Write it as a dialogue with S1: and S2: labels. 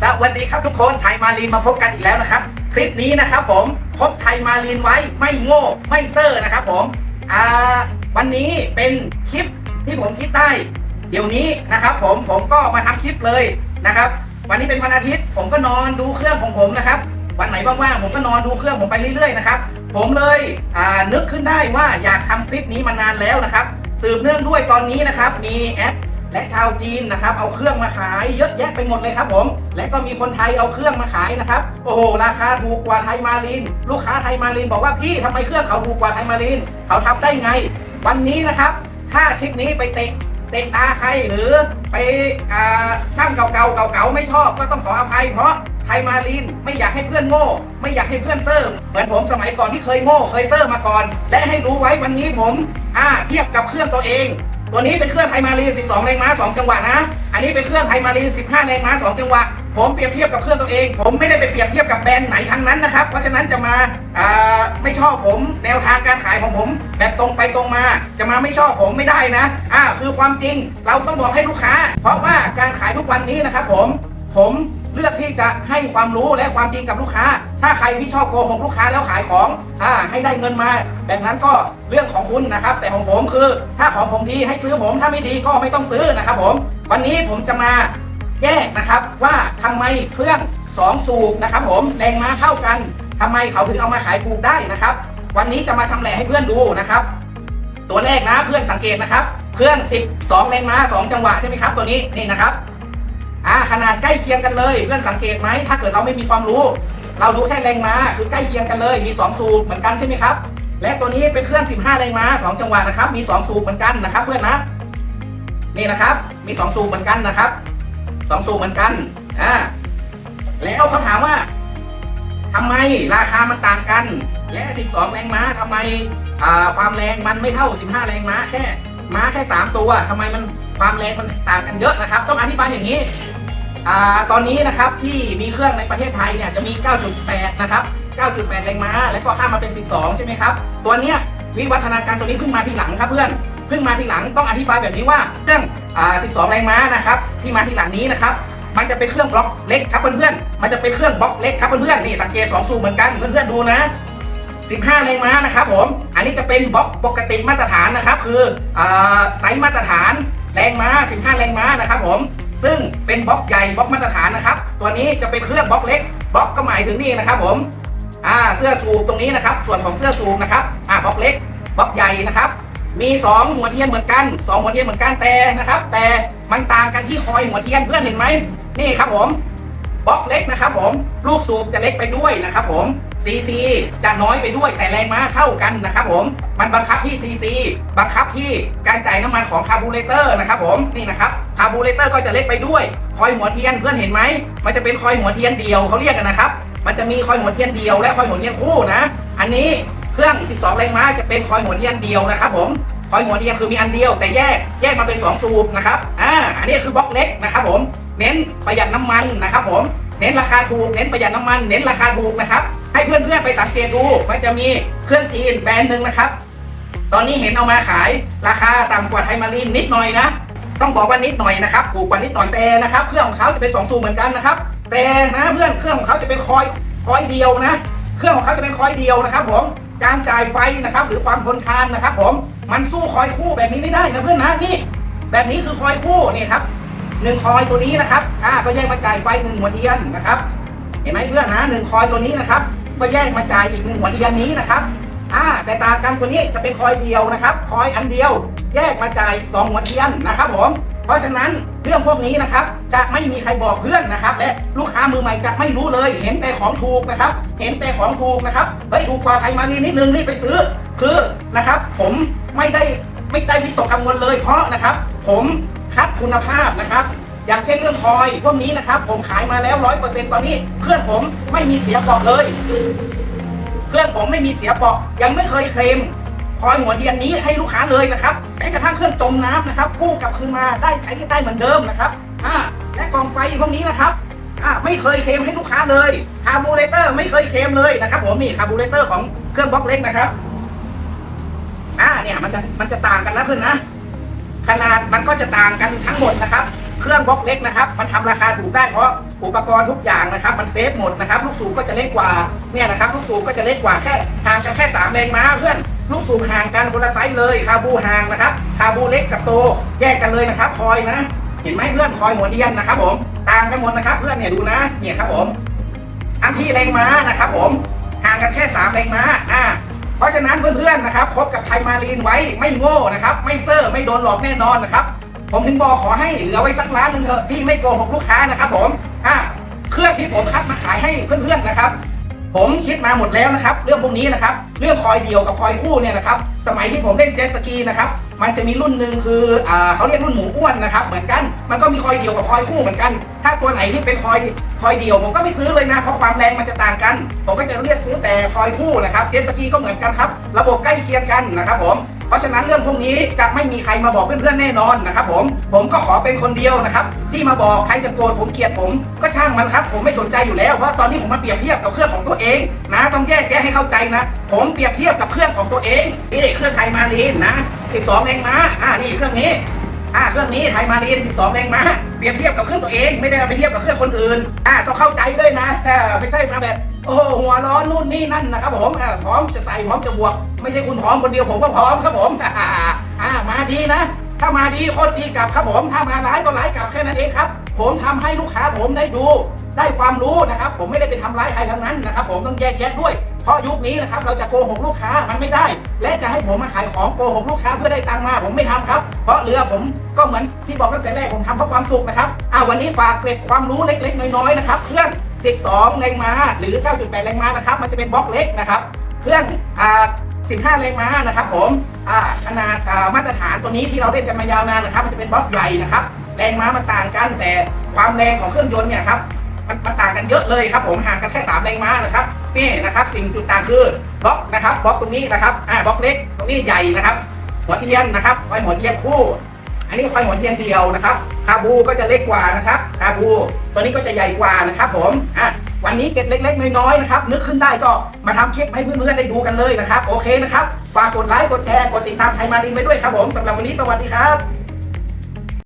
S1: สวัสดีครับทุกคนไทยมารีนมาพบกันอีกแล้วนะครับ คลิปนี้นะครับผมพบไทยมารีนไว้ไม่โง่ไม่เซอร์นะครับผมอ่าวันนี้เป็นคลิปที่ผมคิดได้ เดี๋ยวนี้นะครับผมผมก็มาทำคลิปเลยนะครับ วันนี้เป็นวันอาทิตย์ผมก็นอนดูเครื่องของผมนะครับ วันไหนว่างๆผมก็นอนดูเครื่องผมไปเรื่อยๆนะครับผมเลยนึกขึ้นได้ว่าอยากทำคลิปนี้มานานแล้วนะครับ สืบเนื่องด้วยตอนนี้นะครับมีแอป และชาวจีนนะครับเอาเครื่องมาขายเยอะแยะไปหมดเลยครับผม และก็มีคนไทยเอาเครื่องมาขายนะครับโอ้โหราคาถูกกว่าไทยมาริน ลูกค้าไทยมารินบอกว่าพี่ทำไมเครื่องเขาถูกกว่าไทยมาริน เขาทำได้ไง วันนี้นะครับถ้าคลิปนี้ไปเตะเตะตาใครหรือไปอ่าช่างเก่าๆเก่าๆไม่ชอบก็ต้องขออภัยเพราะไทยมารินไม่อยากให้เพื่อนโง่ ไม่อยากให้เพื่อนเซิร์เหมือนผมสมัยก่อนที่เคยโง่เคยเซิร์มาก่อน และให้รู้ไว้วันนี้ผมอ่าเทียบกับเครื่องตัวเอง ตัวนี้เป็นเครื่องไทยมารีน12 แรงม้า 2 จังหวะนะ อันนี้เป็นเครื่องไทยมารีน15 แรงม้า 2 จังหวะ ผมเปรียบเทียบกับเครื่องตัวเอง ผมไม่ได้ไปเปรียบเทียบกับแบรนด์ไหนทั้งนั้นนะครับ เพราะฉะนั้นจะมาไม่ชอบผมแนวทางการขายของผม แบบตรงไปตรงมา จะมาไม่ชอบผมไม่ได้นะ อ่า คือความจริง เราต้องบอกให้ลูกค้า เพราะว่าการขายทุกวันนี้นะครับผม ผม ลือกที่จะให้ความรู้และความจริงกับลูกค้า ถ้าใครที่ชอบโกหกลูกค้าแล้วขายของอ่าให้ได้เงินมาแบบนั้นก็เรื่องของคุณนะครับ แต่ของผมคือ ถ้าของผมดีให้ซื้อผมถ้าไม่ดีก็ไม่ต้องซื้อนะครับผม วันนี้ผมจะมาแยกนะครับว่าทำไมเครื่อง2สูบนะครับผมแรงม้าเท่ากันทำไมเขาถึงเอามาขายถูกได้นะครับ วันนี้จะมาชำแหละให้เพื่อนดูนะครับ ตัวแรกนะเพื่อนสังเกตนะครับ เครื่อง 12 แรงม้า 2 จังหวะใช่ไหมครับ ตัวนี้นี่นะครับ อ่าขนาดใกล้เคียงกันเลย เพื่อนสังเกตไหมถ้าเกิดเราไม่มีความรู้ เรารู้แค่แรงม้าคือใกล้เคียงกันเลยมี 2 สูบเหมือนกันใช่ไหมครับ และตัวนี้เป็นเครื่อง 15 แรงม้า 2 จังหวะนะครับ มี 2 สูบเหมือนกันนะครับ เพื่อนนะนี่นะครับมี 2 สูบเหมือนกันนะครับ 2 สูบเหมือนกันอ่าแล้วเขาถามว่าทำไมราคามันต่างกัน และ 12 แรงม้าทำไมอ่าความแรงมันไม่เท่า 15 แรงม้าแค่ม้าแค่ 3 ตัวทำไมมันความแรงมันต่างกันเยอะนะครับ ต้องอธิบายอย่างนี้ อ่าตอนนี้นะครับที่มีเครื่องในประเทศไทยเนี่ยจะมี 9.8 นะครับ 9.8 แรงม้า แล้วก็ข้ามมาเป็น 12 ใช่ไหมครับ ตัวเนี้ยวิวัฒนาการตัวนี้เพิ่งมาทีหลังครับเพื่อน เพิ่งมาทีหลังต้องอธิบายแบบนี้ว่าเครื่องอ่า 12 แรงม้านะครับที่มาทีหลังนี้นะครับ มันจะเป็นเครื่องบล็อกเล็กครับเพื่อนๆ มันจะเป็นเครื่องบล็อกเล็กครับเพื่อนๆ นี่สังเกต2สูเหมือนกันเพื่อนๆดูนะ 15 แรงม้านะครับผม อันนี้จะเป็นบล็อกปกติมาตรฐานนะครับ คืออาไซส์มาตรฐานแรงม้า 15 แรงม้านะครับผม ซึ่งเป็นบล็อกใหญ่บล็อกมาตรฐานนะครับ ตัวนี้จะเป็นเครื่องบล็อกเล็กบล็อกก็หมายถึงนี่นะครับ ผมอ่าเสื้อสูบตรงนี้นะครับ ส่วนของเสื้อสูบนะครับอ่าบล็อกเล็กบล็อกใหญ่นะครับ มี 2 หัวเทียนเหมือนกัน2หัวเทียนเหมือนกันแต่นะครับ แต่มันต่างกันที่คอยหัวเทียนเพื่อนเห็นไหมนี่ครับผม บล็อกเล็กนะครับผมลูกสูบจะเล็กไปด้วยนะครับผมซีซีจะน้อยไปด้วยแต่แรงม้าเท่ากันนะครับผมมันบังคับที่ซีซีบังคับที่การจ่ายน้ำมันของคาร์บูเรเตอร์นะครับผมนี่นะครับคาร์บูเรเตอร์ก็จะเล็กไปด้วยคอยหัวเทียนเพื่อนเห็นไหมมันจะเป็นคอยหัวเทียนเดียวเขาเรียกกันนะครับมันจะมีคอยหัวเทียนเดียวและคอยหัวเทียนคู่นะ อันนี้เครื่อง 12 แรงม้าจะเป็นคอยหัวเทียนเดียวนะครับผมคอยหัวเทียนคือมีอันเดียวแต่แยกแยกมาเป็น 2 สูบนะครับอ่าอันนี้คือบล็อกเล็กนะครับผม เน้นประหยัดน้ำมันนะครับผมเน้นราคาถูกเน้นประหยัดน้ำมัน เน้นราคาถูกนะครับ ให้เพื่อนๆไปสังเกตดูมันจะมีเครื่องจีนแบรนด์หนึ่งนะครับ ตอนนี้เห็นเอามาขายราคาต่ำกว่าไทยมารีนนิดหน่อยนะต้องบอกว่านิดหน่อยนะครับถูกกว่านิดหน่อยแต่นะครับเครื่องของเขาจะเป็นสองสูบเหมือนกันนะครับ แต่นะเพื่อนเครื่องของเขาจะเป็นคอยคอยเดียวนะ เครื่องของเขาจะเป็นคอยเดียวนะครับ ผมการจ่ายไฟนะครับ หรือความทนทานนะครับ ผมมันสู้คอยคู่แบบนี้ไม่ได้นะเพื่อนนะนี่ แบบนี้คือคอยคู่นี่ครับ หนึ่งคอยตัวนี้นะครับอ่าก็แยกมาจ่ายไฟหนึ่งหัวเทียนนะครับ เห็นไหมเพื่อนนะหนึ่งคอยตัวนี้นะครับ ก็แยกมาจ่ายอีกหนึ่งหัวเทียนนี้นะครับอ่าแต่ต่างกันตัวนี้จะเป็นคอยเดียวนะครับ คอยอันเดียว แยกมาจ่ายสองหัวเทียนนะครับผมเพราะฉะนั้นเรื่องพวกนี้นะครับ จะไม่มีใครบอกเพื่อนนะครับ และลูกค้ามือใหม่จะไม่รู้เลย เห็นแต่ของถูกนะครับ เห็นแต่ของถูกนะครับเฮ้ยถูกกว่าไทยมารีนิดนึงรีบไปซื้อ คือนะครับ ผมไม่ได้ไม่ได้วิตกกังวลเลยเพราะนะครับ ผม คัดคุณภาพนะครับ อย่างเช่นเรื่องคอยพวกนี้นะครับ ผมขายมาแล้วร้อยเปอร์เซ็นต์ตอนนี้ เพื่อนผมไม่มีเสียเปลอกเลยเพื่อนผมไม่มีเสียเปลอกยังไม่เคยเคลมคอยหัวเทียนนี้ให้ลูกค้าเลยนะครับแม้กระทั่งเครื่องจมน้ำนะครับกู้กลับคืนมาได้ใช้ได้เหมือนเดิมนะครับอ่าและกองไฟพวกนี้นะครับอ่าไม่เคยเคลมให้ลูกค้าเลยคาร์บูเรเตอร์ไม่เคยเคลมเลยนะครับ ผมนี่คาร์บูเรเตอร์ของเครื่องบล็อกเล็กนะครับอ่าเนี่ยมันจะมันจะต่างกันนะเพื่อนนะ ขนาดมันก็จะต่างกันทั้งหมดนะครับ เครื่องบล็อกเล็กนะครับ มันทำราคาถูกได้เพราะอุปกรณ์ทุกอย่างนะครับ มันเซฟหมดนะครับ ลูกสูบก็จะเล็กกว่าเนี่ยนะครับ ลูกสูบก็จะเล็กกว่าแค่ห่างกันแค่สามแรงม้าเพื่อนลูกสูบห่างกันคนละไซส์เลยคาบูห่างนะครับคาบูเล็กกับโตแยกกันเลยนะครับคอยนะ เห็นไหมเพื่อนคอยหัวเทียนนะครับ ผมต่างกันหมดนะครับ เพื่อนเนี่ยดูนะเนี่ยครับผมอันที่แรงม้านะครับ ผมห่างกันแค่3แรงม้าอ่า เพราะฉะนั้นเพื่อนๆนะครับคบกับไทยมารีนไว้ไม่โง่นะครับไม่เซอร์ไม่โดนหลอกแน่นอนนะครับผมถึงบอกขอให้เหลือไว้สักร้านหนึ่งเถอะที่ไม่โกหกลูกค้านะครับผมอ่าเครื่องที่ผมคัดมาขายให้เพื่อนๆนะครับ ผมคิดมาหมดแล้วนะครับ เรื่องพวกนี้นะครับ เรื่องคอยเดียวกับคอยคู่เนี่ยนะครับ สมัยที่ผมเล่นเจ็ตสกีนะครับ มันจะมีรุ่นหนึ่งคืออ่าเขาเรียกรุ่นหมูอ้วนนะครับ เหมือนกัน มันก็มีคอยเดียวกับคอยคู่เหมือนกัน ถ้าตัวไหนที่เป็นคอยคอยเดียว ผมก็ไม่ซื้อเลยนะ เพราะความแรงมันจะต่างกัน ผมก็จะเลือกซื้อแต่คอยคู่นะครับ เจ็ตสกีก็เหมือนกันครับ ระบบใกล้เคียงกันนะครับผม เพราะฉะนั้นเรื่องพวกนี้จะไม่มีใครมาบอกเพื่อนๆแน่นอนนะครับผมผมก็ขอเป็นคนเดียวนะครับที่มาบอกใครจะโกรธผมเกลียดผมก็ช่างมันครับ ผมไม่สนใจอยู่แล้วเพราะตอนนี้ผมมาเปรียบเทียบกับเครื่องของตัวเองนะต้องแยกแยะให้เข้าใจนะ ผมเปรียบเทียบกับเครื่องของตัวเองนี่เครื่องไทยมารีนนะ 12แรงม้าอ่านี่เครื่องนี้อ่าเครื่องนี้ไทยมารีน12แรงม้าเปรียบเทียบกับเครื่องตัวเอง ไม่ได้ไปเทียบกับเครื่องคนอื่นอ่าต้องเข้าใจด้วยนะไม่ใช่มาแบบ โอ้หัวร้อนนู่นนี่นั่นนะครับผมอ่พร้อมจะใส่พร้อมจะบวก ไม่ใช่คุณพร้อมคนเดียวผมก็พร้อมครับผมอ่ามาดีนะ ถ้ามาดีโคนดีกลับครับผมถ้ามาร้ายก็ร้ายกลับแค่นั้นเองครับ ผมทำให้ลูกค้าผมได้ดูได้ความรู้นะครับ ผมไม่ได้ไปทำร้ายใครทั้งนั้นนะครับ ผมต้องแยกแยะด้วยเพราะยุคนี้นะครับเราจะโกหกลูกค้ามันไม่ได้ และจะให้ผมมาขายของโกหกลูกค้าเพื่อได้ตังค์มาผมไม่ทำครับ เพราะเรือผมก็เหมือนที่บอกตั้งแต่แรกผมทำเพราะความสุขนะครับอ่าวันนี้ฝากเกร็ดความรู้เล็กๆน้อยๆนะครับเครื่อง 12 แรงม้าหรือ 9.8 แรงม้านะครับ มันจะเป็นบล็อกเล็กนะครับ เครื่องอ่า15 แรงม้านะครับ ผมอ่าขนาดอ่ามาตรฐานตัวนี้ที่เราเล่นกันมายาวนานนะครับ มันจะเป็นบล็อกใหญ่นะครับ แรงม้ามันต่างกัน แต่ความแรงของเครื่องยนต์เนี่ยครับมันมันต่างกันเยอะเลยครับผมห่างกันแค่ 3 แรงม้านะครับนี่นะครับ สิ่งจุดต่างคือบล็อกนะครับบล็อกตรงนี้นะครับอ่าบล็อกเล็กตรงนี้ใหญ่นะครับหัวเทียนนะครับไฟหัวเทียนคู่ อันนี้ไฟหัวเทียนเดียวนะครับคาบูก็จะเล็กกว่านะครับคาบู ตัวนี้ก็จะใหญ่กว่านะครับผมอะวันนี้เก็ดเล็กๆน้อยๆนะครับนึกขึ้นได้ก็มาทำคลิปให้เพื่อนๆได้ดูกันเลยนะครับ โอเคนะครับ ฝากกดไลค์กดแชร์กดติดตามไทยมารีนไปด้วยครับผมสำหรับวันนี้สวัสดีครับ